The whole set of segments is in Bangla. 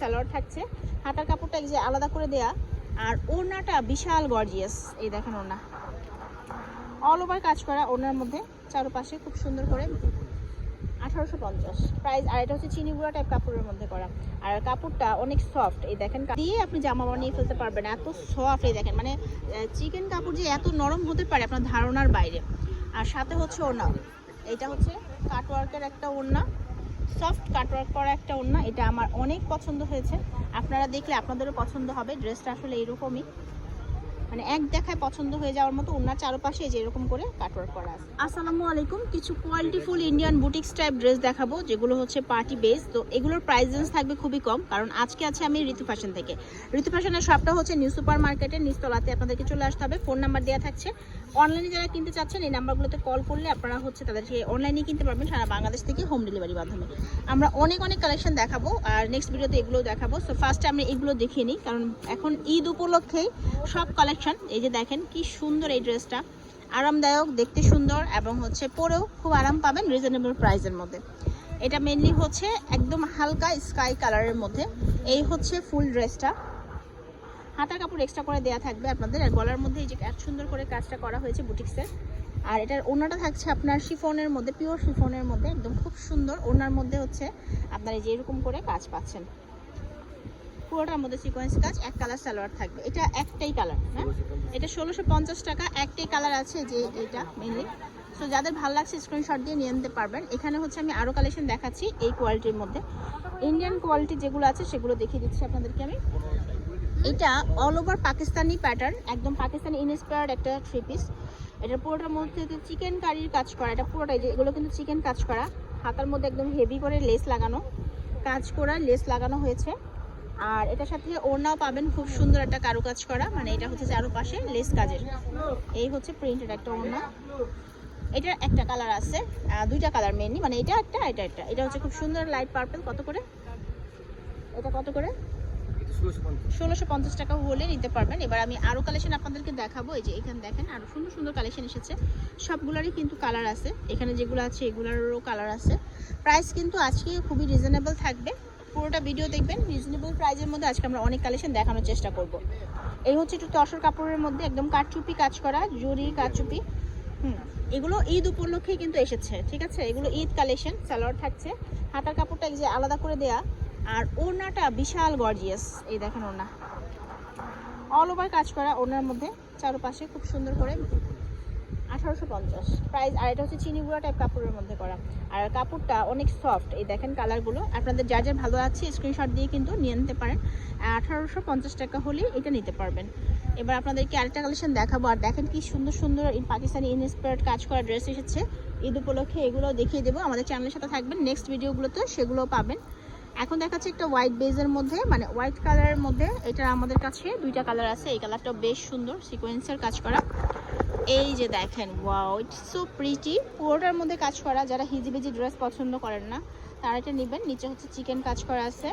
সালোয়ার থাকছে। হাতার কাপড়টা এই যে আলাদা করে দেয়া। আর ওড়নাটা বিশাল গর্জিয়াস। এই দেখেন ওড়না। অল ওভার কাজ করা ওড়নার মধ্যে। চারপাশে খুব সুন্দর করে। আঠারোশো পঞ্চাশ। প্রাইস আর এটা হচ্ছে চিনি গুঁড়া টাইপ কাপড়ের মধ্যে করা। আর কাপড়টা অনেক সফট এই দেখেন দিয়ে আপনি জামা বানিয়ে ফেলতে পারবেন। এত সফট এই দেখেন। মানে চিকেন কাপড় যে এত নরম হতে পারে আপনার ধারণার বাইরে। আর সাথে হচ্ছে ওড়না। এটা হচ্ছে কাটওয়ার্কের একটা ওড়না। সফট কাটওয়ার্ক করা একটা ওড়না, এটা আমার অনেক পছন্দ হয়েছে। আপনারা দেখলে আপনাদেরও পছন্দ হবে, ড্রেসটা আসলে এরকমই মানে এক দেখায় পছন্দ হয়ে যাওয়ার মতো ওনার চারপাশে এই যে এরকম করে কাটওয়ার্ক করা আছে। আসসালামু আলাইকুম। কিছু qualityful Indian boutiques type dress দেখাবো, যেগুলো হচ্ছে পার্টি বেস তো এগুলোর প্রাইস রেঞ্জ থাকবে খুবই কম, কারণ আজকে আছে আমি ঋতু ফ্যাশন থেকে। ঋতু ফ্যাশনের শপটা হচ্ছে নিউ সুপার মার্কেটের নিচতলাতে আপনাদেরকে চলে আসতে হবে। ফোন নাম্বার দেওয়া থাকছে। অনলাইনে যারা কিনতে চাচ্ছেন, এই নাম্বারগুলোতে কল করলে আপনারা হচ্ছে তাদেরকে অনলাইনে কিনতে পারবেন, সারা বাংলাদেশ থেকে হোম ডেলিভারির মাধ্যমে। আমরা অনেক অনেক কালেকশন দেখাবো, আর নেক্সট ভিডিওতে এগুলো দেখাবো। সো ফার্স্টে আমি এগুলো দেখিয়ে নিই, কারণ এখন ঈদ উপলক্ষেই সব কালেকশন এই যে দেখেন, কি সুন্দর এই ড্রেসটা। আরামদায়ক, দেখতে সুন্দর এবং হচ্ছে পরেও খুব আরাম পাবেন রিজনেবল প্রাইসের মধ্যে। এটা মেনলি হচ্ছে একদম হালকা স্কাই কালারের মধ্যে। এই হচ্ছে ফুল ড্রেসটা হাতার কাপড় এক্সট্রা করে দেওয়া থাকবে আপনাদের। আর গলার মধ্যে এই যে এত সুন্দর করে কাজটা করা হয়েছে বুটিক্সের আর এটার ওনাটা থাকছে আপনার শিফনের মধ্যে পিওর শিফনের মধ্যে। একদম খুব সুন্দর। ওনার মধ্যে হচ্ছে আপনারা এই যে এরকম করে কাজ পাচ্ছেন। পুরোটার মধ্যে সিকোয়েন্স কাজ, এক কালার সালোয়ার থাকবে। এটা একটাই কালার হ্যাঁ এটা ষোলোশো পঞ্চাশ টাকা, একটাই কালার আছে যে এটা মেনলি সো যাদের ভালো লাগছে স্ক্রিনশট দিয়ে নিয়ে নিতে পারবেন। এখানে হচ্ছে আমি আরও কালেকশন দেখাচ্ছি এই কোয়ালিটির মধ্যে। ইন্ডিয়ান কোয়ালিটি যেগুলো আছে, সেগুলো দেখিয়ে দিচ্ছি আপনাদেরকে আমি। এটা অল ওভার পাকিস্তানি প্যাটার্ন একদম পাকিস্তানি ইনস্পায়ার্ড একটা থ্রি পিস এটা পুরোটার মধ্যে চিকেন কারির কাজ করা, এটা পুরোটাই যে, এগুলো কিন্তু চিকেন কাজ করা। হাতার মধ্যে একদম হেভি করে লেস লাগানো, কাজ করা লেস লাগানো হয়েছে। আর এটার সাথে ওড়নাও পাবেন খুব সুন্দর একটা কারুকাজ করা। মানে এটা হচ্ছে চারোপাশে লেস কাজের। এই হচ্ছে প্রিন্টের একটা ওড়না। এটার একটা কালার আছে দুইটা কালার মেনলি মানে এটা একটা এটা একটা। এটা হচ্ছে খুব সুন্দর লাইট পার্পল কত করে? এটা কত করে? ষোলোশো পঞ্চাশ টাকা হলে নিতে পারবেন। এবার আমি আরও কালেকশন আপনাদেরকে দেখাবো। এই যে এখানে দেখেন আরও সুন্দর সুন্দর কালেকশন এসেছে। সবগুলোরই কিন্তু কালার আছে। এখানে যেগুলো আছে, এগুলোরও কালার আছে। প্রাইস কিন্তু আজকে খুবই রিজনেবল থাকবে। পুরোটা ভিডিও দেখবেন রিজনেবল প্রাইসের মধ্যে আজকে আমরা অনেক কালেকশন দেখানোর চেষ্টা করব। এই হচ্ছে একটু তসর কাপড়ের মধ্যে একদম কাঠচুপি কাজ করা, জরি কাঠচুপি। হুম, এগুলো ঈদ উপলক্ষে কিন্তু এসেছে, ঠিক আছে? এগুলো ঈদ কালেকশন সালোয়ার থাকছে। হাতার কাপড়টা যে আলাদা করে দেয়া। আর ওড়নাটা বিশাল গর্জিয়াস এই দেখেন ওড়না। অল ওভার কাজ করা ওড়নার মধ্যে, চারপাশে খুব সুন্দর করে আঠারোশো পঞ্চাশ। প্রাইস আর এটা হচ্ছে চিনি গুঁড়া টাইপ কাপড়ের মধ্যে করা। আর কাপড়টা অনেক সফট এই দেখেন কালারগুলো আপনাদের যা যা ভালো আছে স্ক্রিনশট দিয়ে কিন্তু নিয়ে নিতে পারেন। আঠারোশো পঞ্চাশ টাকা হলে এটা নিতে পারবেন। এবার আপনাদেরকে আরেকটা কালেকশন দেখাবো। আর দেখেন কি সুন্দর সুন্দর পাকিস্তানি ইনস্পায়ার্ড কাজ করা ড্রেস এসেছে। ঈদ উপলক্ষে এগুলো দেখিয়ে দেবো। আমাদের চ্যানেলের সাথে থাকবেন। নেক্সট ভিডিওগুলোতে সেগুলো পাবেন। এখন দেখাচ্ছে একটা হোয়াইট বেজের মধ্যে মানে হোয়াইট কালারের মধ্যে। এটা আমাদের কাছে দুইটা কালার আছে। এই কালারটা বেশ সুন্দর সিকোয়েন্সের কাজ করা। এই যে দেখেন ওয়াও ইটস সো প্রিটি পুরোটার মধ্যে কাজ করা, যারা হিজিবিজি ড্রেস পছন্দ করেন না, তারা এটা নেবেন। নিচে হচ্ছে চিকেন কাজ করা আছে।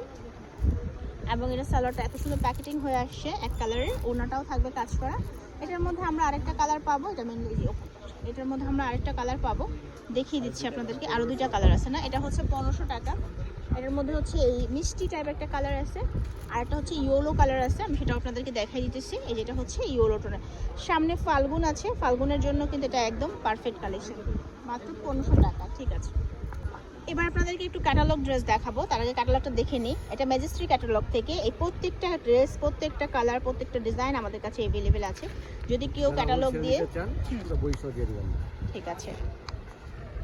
এবং এটা সালোয়ারটা এত সুন্দর প্যাকেটিং হয়ে আসছে, এক কালারের ওনাটাও থাকবে কাজ করা। এটার মধ্যে আমরা আরেকটা কালার পাবো, এটা মেনলি এটার মধ্যে আমরা আরেকটা কালার পাবো। দেখিয়ে দিচ্ছি আপনাদেরকে আরও দুইটা কালার আছে না? এটা হচ্ছে পনেরোশো টাকা। এটার মধ্যে হচ্ছে এই মিষ্টি টাইপ একটা কালার আছে আর একটা হচ্ছে ইয়েলো কালার আছে আমি সেটা আপনাদেরকে দেখাই দিতেছি। এই যেটা হচ্ছে ইয়েলো টোনের সামনে ফাল্গুন আছে ফাল্গুনের জন্য কিন্তু এটা একদম পারফেক্ট কালেকশন মাত্র পনেরোশো টাকা ঠিক আছে। এবার আপনাদেরকে একটু ক্যাটালগ ড্রেস দেখাবো তার আগে ক্যাটালগটা দেখে নিই। এটা ম্যাজিস্ট্রি ক্যাটালগ থেকে এই প্রত্যেকটা ড্রেস প্রত্যেকটা কালার প্রত্যেকটা ডিজাইন আমাদের কাছে অ্যাভেলেবেল আছে। যদি কেউ ক্যাটালগ দিয়ে ঠিক আছে।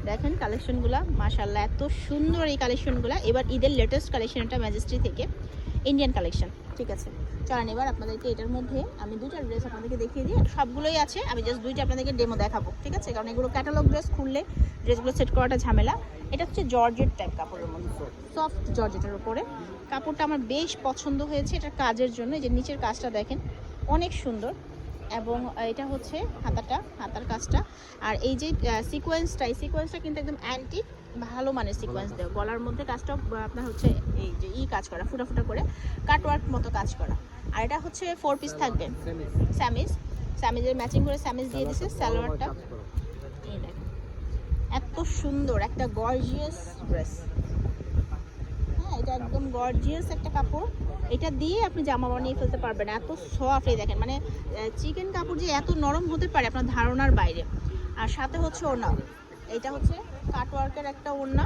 দেখেন কালেকশনগুলো মাশাল্লাহ এত সুন্দর এই কালেকশনগুলো এবার ঈদের লেটেস্ট কালেকশন এটা ম্যাজেস্ট্রি থেকে ইন্ডিয়ান কালেকশন ঠিক আছে? চলেন এবার আপনাদেরকে এটার মধ্যে আমি দুইটা ড্রেস আপনাদেরকে দেখিয়ে দিই। সবগুলোই আছে, আমি জাস্ট দুইটা আপনাদেরকে ডেমো দেখাবো, ঠিক আছে? কারণ এগুলো ক্যাটালগ ড্রেস খুললে ড্রেসগুলো সেট করাটা ঝামেলা। এটা হচ্ছে জর্জেট টাইপ কাপড়ের মধ্যে সফট জর্জেটের উপরে। কাপড়টা আমার বেশ পছন্দ হয়েছে, এটা কাজের জন্য যে নিচের কাজটা দেখেন, অনেক সুন্দর। এবং এটা হচ্ছে হাতাটা, হাতার কাজটা। আর এই যে সিকোয়েন্সটা এই সিকোয়েন্সটা কিন্তু একদম অ্যান্টি ভালো মানের সিকোয়েন্স দেওয়া গলার মধ্যে কাজটা আপনার হচ্ছে এই যে, ই কাজ করা, ফুটা ফুটা করে কাটওয়ার্ক মতো কাজ করা। আর এটা হচ্ছে ফোর পিস থাকবে। স্যামিজ স্যামিজের ম্যাচিং করে স্যামিজ দিয়ে দিছে স্যালোয়ারটা এত সুন্দর, একটা গর্জিয়াস ড্রেস হ্যাঁ এটা একদম গর্জিয়াস একটা কাপড়। এটা দিয়ে আপনি জামা বানিয়ে ফেলতে পারবেন, এত সফট এই দেখেন। মানে চিকেন কাপড় যে এত নরম হতে পারে আপনার ধারণার বাইরে। আর সাথে হচ্ছে ওড়না। এটা হচ্ছে কাটওয়ার্কের একটা ওড়না।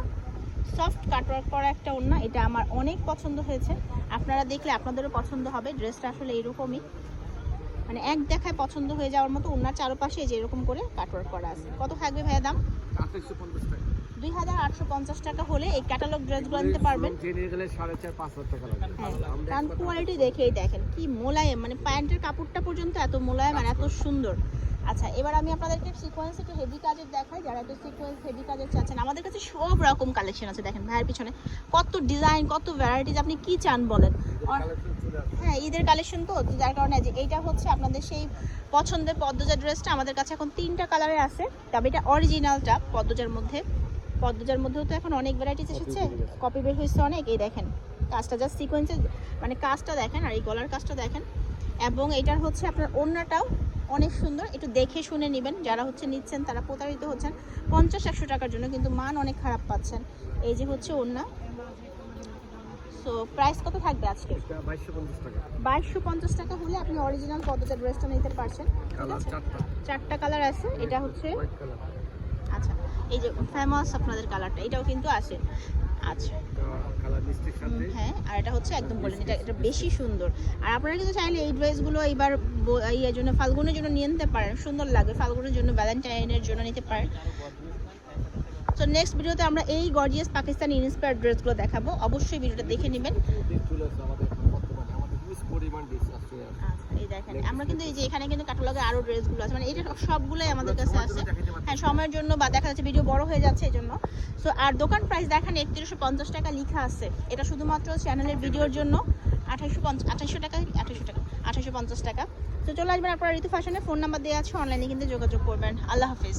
সফট কাটওয়ার্ক করা একটা ওড়না। এটা আমার অনেক পছন্দ হয়েছে। আপনারা দেখলে আপনাদেরও পছন্দ হবে। ড্রেসটা আসলে এরকমই। মানে এক দেখায় পছন্দ হয়ে যাওয়ার মতো ওনার চারপাশে যে এরকম করে কাটওয়ার্ক করা আছে। কত থাকবে ভাইয়া দাম? দুই হাজার আটশো পঞ্চাশ টাকা হলে এই ক্যাটালগ ড্রেসগুলো নিতে পারবেন। লাগবে। হ্যাঁ কারণ কোয়ালিটি দেখেই দেখেন কি মোলায়েম মানে প্যান্টের কাপড়টা পর্যন্ত এত মোলায়েম আর এত সুন্দর। আচ্ছা এবার আমি আপনাদেরকে সিকোয়েন্স একটু হেভি কাজের দেখাই যারা একটু সিকোয়েন্স হেভি কাজের চাচ্ছেন আমাদের কাছে সব রকম কালেকশন আছে দেখেন ভাইয়ের পিছনে। কত ডিজাইন কত ভ্যারাইটিস আপনি কি চান বলেন। হ্যাঁ ঈদের কালেকশন তো যার কারণে যে এইটা হচ্ছে আপনাদের সেই পছন্দের পদ্মজা ড্রেসটা আমাদের কাছে এখন তিনটা কালারে আছে তবে এটা অরিজিনালটা পদ্মজার মধ্যে। পদ্মজার মধ্যেও তো এখন অনেক ভ্যারাইটিস এসেছে কপি বের হয়েছে অনেক। এই দেখেন কাজটা জাস্ট সিকোয়েন্সে মানে কাজটা দেখেন আর এই গলার কাজটা দেখেন। এবং এটার হচ্ছে আপনার ওড়নাটাও অনেক সুন্দর। একটু দেখে শুনে নেবেন। যারা হচ্ছে নিচ্ছেন তারা প্রতারিত হচ্ছেন। পঞ্চাশ একশো টাকার জন্য কিন্তু মান অনেক খারাপ পাচ্ছেন। এই যে হচ্ছে ওড়না। সো প্রাইস কত থাকবে আজকে? বাইশশো পঞ্চাশ টাকা। হলে আপনি অরিজিনাল পদ্মজার ড্রেসটা নিতে পারছেন। ঠিক আছে? চারটা। কালার আছে। এটা হচ্ছে হোয়াইট কালার এই যে ফেমাস আপনাদের কালারটা এটাও কিন্তু আছে। আচ্ছা। হ্যাঁ আর এটা হচ্ছে একদম বলেন এটা এটা বেশি সুন্দর। আর আপনারা কিন্তু চাইলে এই ড্রেসগুলো এইবার ইয়ের জন্য, ফাল্গুনের জন্য নিয়ে নিতে পারেন। সুন্দর লাগে ফাল্গুনের জন্য ভ্যালেন্টাইনের জন্য নিতে পারেন। তো নেক্সট ভিডিওতে আমরা এই গর্জিয়াস পাকিস্তানি ইন্সপায়ার্ড ড্রেসগুলো দেখাবো। অবশ্যই ভিডিওটা দেখে নেবেন। পরিমাণ ডিস আসছে। আচ্ছা, এই দেখেন আমরা কিন্তু এই যে এখানে কিন্তু ক্যাটালগে আরও ড্রেসগুলো আছে মানে এটা সবগুলোই আমাদের কাছে আছে। হ্যাঁ সময়ের জন্য বা দেখা যাচ্ছে ভিডিও বড় হয়ে যাচ্ছে এই জন্য সো আর দোকান প্রাইস দেখেন একত্রিশশো পঞ্চাশ টাকা লেখা আছে। এটা শুধুমাত্র চ্যানেলের ভিডিওর জন্য আঠাইশশো পঞ্চাশ আঠাইশশো টাকা আঠাইশশো টাকা আঠাইশশো পঞ্চাশ টাকা। তো চলে আসবেন আপনারা ঋতু ফ্যাশনে ফোন নাম্বার দেওয়া আছে অনলাইনে কিন্তু যোগাযোগ করবেন। আল্লাহ হাফিজ।